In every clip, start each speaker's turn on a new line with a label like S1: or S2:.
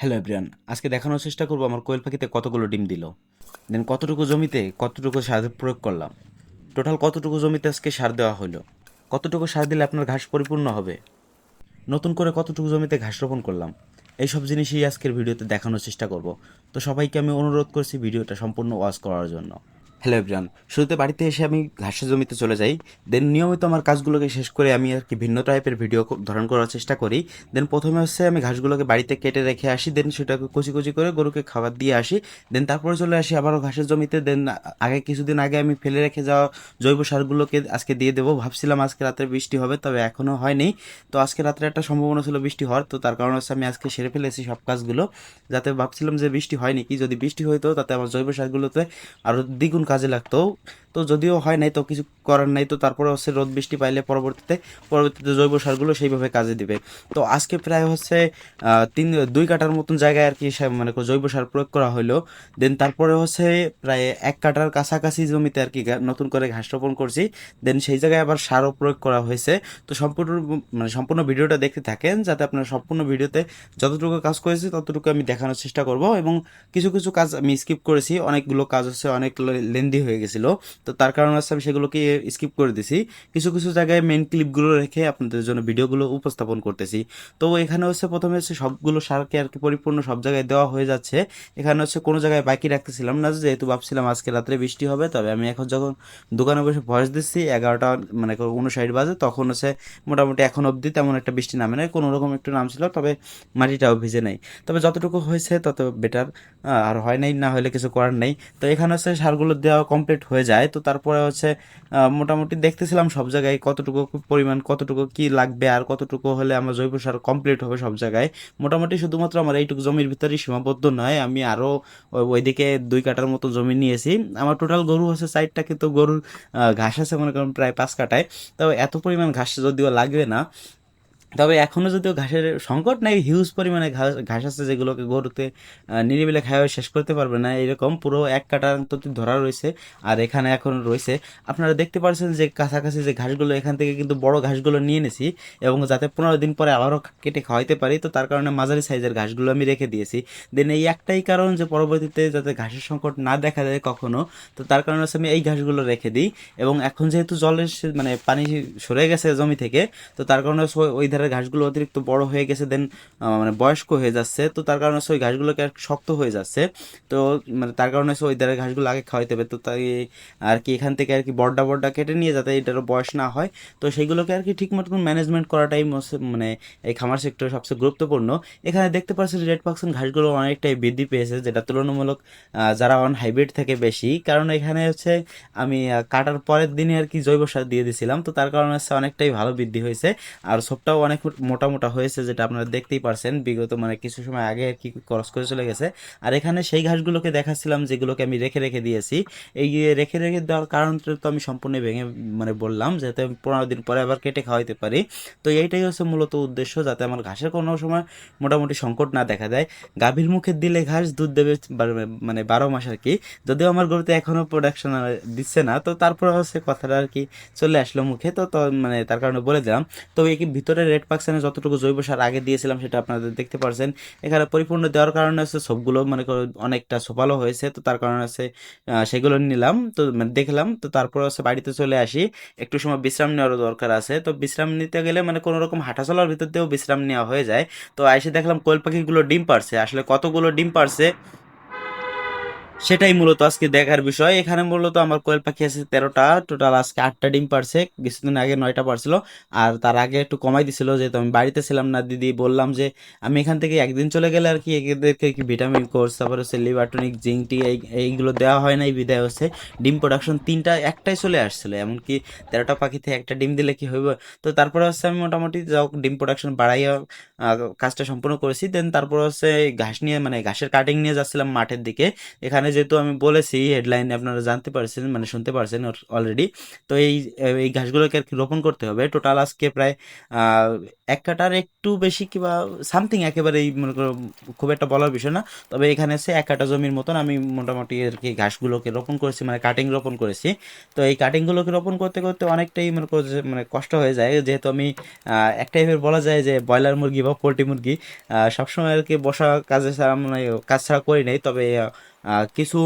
S1: Hello everyone আজকে দেখানোর চেষ্টা করব আমার কোয়েল পাখিতে কতগুলো ডিম দিল। দেন কতটুকু জমিতে কতটুকু সার প্রয়োগ করলাম। টোটাল কতটুকু জমিতে আজকে সার দেওয়া হলো কতটুকু সার দিলে আপনার ঘাস পরিপূর্ণ হবে? নতুন করে কতটুকু জমিতে ঘাস রোপণ করলাম? এইসব জিনিসই আজকের ভিডিওতে দেখানোর চেষ্টা করব। তো সবাইকে আমি অনুরোধ করছি ভিডিওটা সম্পূর্ণ ওয়াশ করার জন্য। হ্যালো এভরিয়ান শুরুতে বাড়িতে এসে আমি ঘাসের জমিতে চলে যাই। দেন নিয়মিত আমার কাজগুলোকে শেষ করে আমি আর কি ভিন্ন টাইপের ভিডিও ধারণ করার চেষ্টা করি। দেন প্রথমে হচ্ছে আমি ঘাসগুলোকে বাড়িতে কেটে রেখে আসি দেন সেটাকে কুচি কুচি করে গরুকে খাবার দিয়ে আসি। দেন তারপরে চলে আসি আবারও ঘাসের জমিতে। দেন আগে কিছুদিন আগে আমি ফেলে রেখে যাওয়া জৈব সারগুলোকে আজকে দিয়ে দেবো। ভাবছিলাম আজকে রাত্রে বৃষ্টি হবে, তবে এখনও হয়নি। তো আজকে রাত্রে একটা সম্ভাবনা ছিল বৃষ্টি হওয়ার। তো তার কারণে হচ্ছে আমি আজকে সেরে ফেলেছি সব কাজগুলো। যাতে ভাবছিলাম যে বৃষ্টি হয়নি। কি যদি বৃষ্টি হইতো, তাতে আমার জৈব সারগুলোতে আরও দ্বিগুণ কাজে লাগতো। তো যদিও হয় নাই, তো কিছু করার নাই, তো তারপরে হচ্ছে রোদ, বৃষ্টি পাইলে পরবর্তীতে পরবর্তীতে জৈব সারগুলো সেইভাবে কাজে দিবে। তো আজকে প্রায় হচ্ছে তিন, দুই কাটার মতন জায়গায় আর কি মানে জৈব সার প্রয়োগ করা হলো দেন তারপরে হচ্ছে প্রায় এক কাটার কাছাকাছি জমিতে আর কি নতুন করে ঘাস রোপণ করছি। দেন সেই জায়গায় আবার সারও প্রয়োগ করা হয়েছে। তো সম্পূর্ণ মানে সম্পূর্ণ ভিডিওটা দেখতে থাকেন, যাতে আপনারা সম্পূর্ণ ভিডিওতে যতটুকু কাজ করেছি, ততটুকু আমি দেখানোর চেষ্টা করব। এবং কিছু কিছু কাজ আমি স্কিপ করেছি। অনেকগুলো কাজ হচ্ছে, অনেক লেন্দি হয়ে গেছিল। তো তার কারণে হচ্ছে আমি সেগুলোকে স্কিপ করে দিছি। কিছু কিছু জায়গায় মেন ক্লিপগুলো রেখে আপনাদের জন্য ভিডিওগুলো উপস্থাপন করতেছি। তো এখানে হচ্ছে প্রথমে হচ্ছে সবগুলো সারকে আর কি পরিপূর্ণ সব জায়গায় দেওয়া হয়ে যাচ্ছে। এখানে হচ্ছে কোনো জায়গায় বাকি রাখতেছিলাম না, যেহেতু ভাবছিলাম আজকে রাত্রে বৃষ্টি হবে, তবে আমি এখন যখন দোকানে বসে ভয়েস দিচ্ছি, এগারোটা মানে উনষাট বাজে, তখন হচ্ছে মোটামুটি এখন অবধি তেমন একটা বৃষ্টি নামে নাই, কোনো রকম একটু নামছিল, তবে মাটিটাও ভিজে নেই। তবে যতটুকু হয়েছে তত বেটার আর হয় নাই, না হলে কিছু করার নেই। তো এখানে হচ্ছে সারগুলো দেওয়া কমপ্লিট হয়ে যায়। তো তারপরে হচ্ছে মোটামুটি দেখতেছিলাম সব জায়গায় কতটুকু পরিমাণ, কতটুকু কি লাগবে আর কতটুকু হলে আমার জৈব সার কমপ্লিট হবে সব জায়গায়। মোটামুটি শুধুমাত্র আমার এইটুকু জমির ভিতরেই সীমাবদ্ধ নয়, আমি আরও ওইদিকে দুই কাটার মতো জমি নিয়েছি। আমার টোটাল গরু হচ্ছে সাইডটা কিন্তু গরুর ঘাস আছে মনে করেন প্রায় পাঁচ কাটায় তো এত পরিমাণ ঘাস যদিও লাগবে না তবে এখনও যদিও ঘাসের সংকট নাই হিউজ পরিমাণে ঘাস ঘাস আছে যেগুলোকে গরুতে নিরিবিলে খাওয়া শেষ করতে পারবে না, এরকম পুরো এক কাটা অন্তত ধরা রয়েছে আর এখানে এখন রয়েছে। আপনারা দেখতে পাচ্ছেন যে কাছাকাছি যে ঘাসগুলো, এখান থেকে কিন্তু বড় ঘাসগুলো নিয়ে এনেছি এবং যাতে পনেরো দিন পরে আবারও কেটে খাওয়াইতে পারি, তো তার কারণে মাঝারি সাইজের ঘাসগুলো আমি রেখে দিয়েছি। দেন এই একটাই কারণ যে পরবর্তীতে যাতে ঘাসের সংকট না দেখা যায় কখনো, তো তার কারণে হচ্ছে আমি এই ঘাসগুলো রেখে দিই। এবং এখন যেহেতু জলের মানে পানি সরে গেছে জমি থেকে, তো তার কারণে ওই ধারের ঘাসগুলো অতিরিক্ত বড় হয়ে গেছে দেন মানে বয়স্ক হয়ে যাচ্ছে। তো তার কারণে ওই ঘাসগুলোকে শক্ত হয়ে যাচ্ছে। তো মানে তার কারণে ওই ধারের ঘাসগুলো আগে খাওয়াইতে হবে। তো তাই আর কি এখান থেকে আর কি বড্ডা বড্ডা কেটে নিয়ে যাতে এটারও বয়স না হয়। তো সেইগুলোকে আর কি ঠিক মতন ম্যানেজমেন্ট করাটাই মানে এই খামার সেক্টরে সবচেয়ে গুরুত্বপূর্ণ। এখানে দেখতে পাচ্ছেন রেড পার্সেন্ট ঘাসগুলো অনেকটাই বৃদ্ধি পেয়েছে, যেটা তুলনামূলক যারা অন হাইব্রিড থেকে বেশি। কারণ এখানে হচ্ছে আমি কাটার পরের দিনে আর কি জৈব সার দিয়ে দিয়েছিলাম তো তার কারণে হচ্ছে অনেকটাই ভালো বৃদ্ধি হয়েছে। আর সবটাও অনেক মোটা মোটা হয়েছে যেটা আপনারা দেখতেই পারছেন। বিগত মানে কিছু সময় আগে আর কি ক্রস করে চলে গেছে। আর এখানে সেই ঘাসগুলোকে দেখাচ্ছিলাম যেগুলোকে আমি রেখে রেখে দিয়েছি। এই রেখে রেখে দেওয়ার কারণটা তো আমি সম্পূর্ণ ভেঙে মানে বললাম যাতে পনেরো দিন পরে আবার কেটে খাওয়াইতে পারি। তো এইটাই হচ্ছে মূলত উদ্দেশ্য যাতে আমার ঘাসের কোনো সময় মোটামুটি সংকট না দেখা দেয়। গাভীর মুখে দিলে ঘাস দুধ দেবে মানে বারো মাস আর কি। যদিও আমার গরুতে এখনও প্রোডাকশন দিচ্ছে না, তো তারপর হচ্ছে কথাটা আর কি চলে আসলো মুখে। তো মানে তার কারণে বলে দিলাম। তো এই ভিতরে রেড পাকসানে যতটুকু জৈব সার আগে দিয়েছিলাম সেটা আপনাদের দেখতে পারছেন। এখানে পরিপূর্ণ দেওয়ার কারণে হচ্ছে সবগুলো মানে অনেকটা সোপালো হয়েছে, তো তার কারণে হচ্ছে সেগুলো নিলাম। তো মানে দেখলাম, তো তারপর হচ্ছে বাড়িতে চলে আসি। একটু সময় বিশ্রাম নেওয়ারও দরকার আছে। তো বিশ্রাম নিতে গেলে মানে কোনো রকম হাঁটা চলার ভিতর দিয়েও বিশ্রাম নেওয়া হয়ে যায়। তো এসে দেখলাম কোয়েল পাখিগুলো ডিম পারছে আসলে কতগুলো ডিম পারছে সেটাই মূলত আজকে দেখার বিষয়। এখানে মূলত আমার কোয়েল পাখি আছে তেরোটা। টোটাল আজকে আটটা ডিম পারছে। কিছুদিন আগে নয়টা পারছিল। আর তার আগে একটু কমাই দিছিল, যেহেতু আমি বাড়িতে ছিলাম না, দিদি বললাম যে আমি এখান থেকে একদিন চলে গেলে আর কি এদেরকে কি ভিটামিন কোর্স, তারপর হচ্ছে লিভারটনিক জিঙ্কটি এই, এইগুলো দেওয়া হয় নাই, বিদায় হচ্ছে। ডিম প্রোডাকশন তিনটা, একটাই চলে আসছিল। এমনকি তেরোটা পাখিতে একটা ডিম দিলে কি হইব? তো তারপরে হচ্ছে আমি মোটামুটি যাও ডিম প্রোডাকশন বাড়াইয়া কাজটা সম্পূর্ণ করেছি। দেন তারপর হচ্ছে ঘাস নিয়ে মানে ঘাসের কাটিং নিয়ে যাচ্ছিলাম মাঠের দিকে। এখানে এখানে যেহেতু আমি বলেছি হেডলাইন আপনারা জানতে পারছেন মানে শুনতে পারছেন অলরেডি তো এই এই ঘাসগুলোকে আর কি রোপণ করতে হবে। টোটাল আজকে প্রায় এক কাটার একটু বেশি কিংবা সামথিং একেবারেই মনে করো খুব একটা বলার বিষয় না। তবে এখানে এসে এক কাটা জমির মতন আমি মোটামুটি আর কি ঘাসগুলোকে রোপণ করেছি মানে কাটিং রোপণ করেছি। তো এই কাটিংগুলোকে রোপণ করতে করতে অনেকটাই মনে করো মানে কষ্ট হয়ে যায়। যেহেতু আমি এক টাইপের বলা যায় যে ব্রয়লার মুরগি বা পোলট্রি মুরগি সবসময় আর কি বসা কাজে ছাড়া মানে কাজ ছাড়া করি নাই। তবে কিছু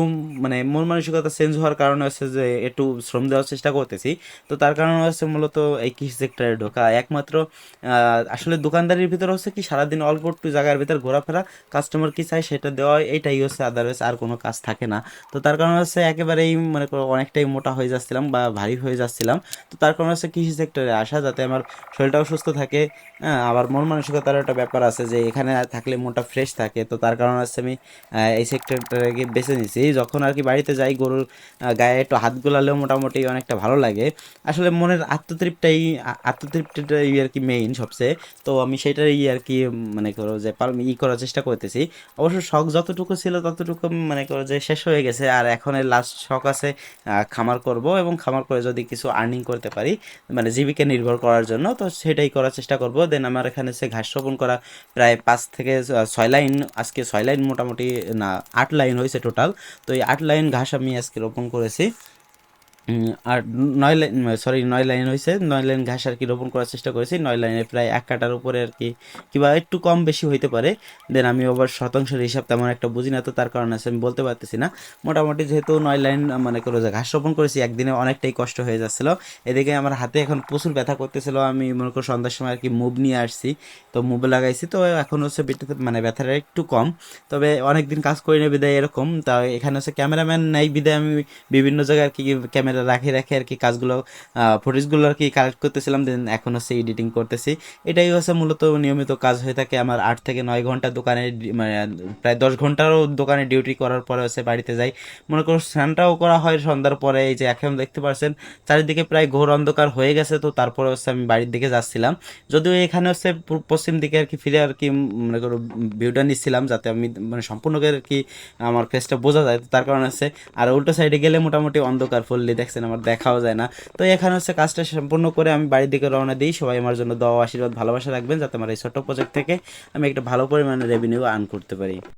S1: মানে মন মানসিকতা চেঞ্জ হওয়ার কারণে হচ্ছে যে একটু শ্রম দেওয়ার চেষ্টা করতেছি। তো তার কারণে হচ্ছে মূলত এই কৃষি সেক্টরে ঢোকা। একমাত্র আসলে দোকানদারির ভিতর হচ্ছে কি সারাদিন অল্প একটু জায়গার ভিতর ঘোরাফেরা কাস্টমার কি চাই সেটা দেওয়া এটাই হচ্ছে আদারওয়াইজ আর কোনো কাজ থাকে না। তো তার কারণে হচ্ছে একেবারেই মানে অনেকটাই মোটা হয়ে যাচ্ছিলাম বা ভারী হয়ে যাচ্ছিলাম। তো তার কারণে হচ্ছে কৃষি সেক্টরে আসা যাতে আমার শরীরটাও সুস্থ থাকে আবার মন মানসিকতার একটা ব্যাপার আছে যে এখানে থাকলে মনটা ফ্রেশ থাকে। তো তার কারণে হচ্ছে আমি এই সেক্টরটাকে বেছে নিয়েছি যখন আর কি বাড়িতে যাই, গরুর গায়ে একটু হাত গোলালেও মোটামুটি অনেকটা ভালো লাগে। আসলে মনের আত্মতৃপ্তিটাই আ- আত্মতৃপ্তিটাই আর কি মেইন সবচেয়ে। তো আমি সেটাই আর কি মানে করো যে ই করার চেষ্টা করতেছি। অবশ্য শখ যতটুকু ছিল ততটুকু মানে করো যে শেষ হয়ে গেছে। আর এখন লাস্ট শখ আছে খামার করব এবং খামার করে যদি কিছু আর্নিং করতে পারি মানে জীবিকা নির্ভর করার জন্য, তো সেটাই করার চেষ্টা করব। দেন আমার এখানে সে ঘাস রোপণ করা প্রায় পাঁচ থেকে ছয় লাইন আজকে ছয় লাইন মোটামুটি, না, আট লাইন হয়েছে। টোটাল তো এই আট লাইন ঘাস আমি আজকে রোপণ করেছি। আর নয় লাইন সরি নয় লাইন হয়েছে নয় লাইন ঘাস আর কি রোপণ করার চেষ্টা করেছি। নয় লাইনে প্রায় এক কাটার উপরে আর কি, কিংবা একটু কম বেশি হইতে পারে। দেন আমি আবার শতাংশের হিসাব তেমন একটা বুঝি না, তো তার কারণে আছে, আমি বলতে পারতেছি না। মোটামুটি যেহেতু নয় লাইন মানে করে ঘাস রোপণ করেছি, একদিনে অনেকটাই কষ্ট হয়ে যাচ্ছিল। এদিকে আমার হাতে এখন প্রচুর ব্যথা করতেছিল। আমি মনে করি সন্ধ্যার সময় আর কি মুভ নিয়ে আসছি, তো মুভে লাগাইছি, তো এখন হচ্ছে মানে ব্যথাটা একটু কম। তবে অনেক দিন কাজ করি না বিদায় এরকম। তা এখানে হচ্ছে ক্যামেরাম্যান নাই বিদায় আমি বিভিন্ন জায়গায় আর কি ক্যামেরা রাখে রাখে আর কি কাজগুলো ফুটেজগুলো আর কি কালেক্ট করতেছিলাম দেন এখন হচ্ছে এডিটিং করতেছি। এটাই হচ্ছে মূলত নিয়মিত কাজ হয়ে থাকে আমার আট থেকে নয় ঘণ্টা দোকানে মানে প্রায় দশ ঘন্টারও দোকানে ডিউটি করার পরে হচ্ছে বাড়িতে যাই। মনে করো স্নানটাও করা হয় সন্ধ্যার পরে, এই যে এখন দেখতে পাচ্ছেন চারিদিকে প্রায় ঘোর অন্ধকার হয়ে গেছে, তো তারপরে হচ্ছে আমি বাড়ির দিকে যাচ্ছিলাম। যদিও এখানে হচ্ছে পশ্চিম দিকে আর কি ফিরে আর কি মনে করো ভিউটা নিচ্ছিলাম, যাতে আমি মানে সম্পূর্ণ করে আর কি আমার ফেসটা বোঝা যায়। তার কারণে হচ্ছে, আর উল্টো সাইডে গেলে মোটামুটি অন্ধকার ফুললি দেখছেন, আমার দেখাও যায় না। তো এখানে হচ্ছে কাজটা সম্পূর্ণ করে আমি বাড়ির দিকে রওনা দিই। সবাই আমার জন্য দোয়া আশীর্বাদ, ভালোবাসা রাখবেন যাতে আমার এই ছোট্ট প্রজেক্ট থেকে আমি একটা ভালো পরিমাণে রেভিনিউ আর্ন করতে পারি।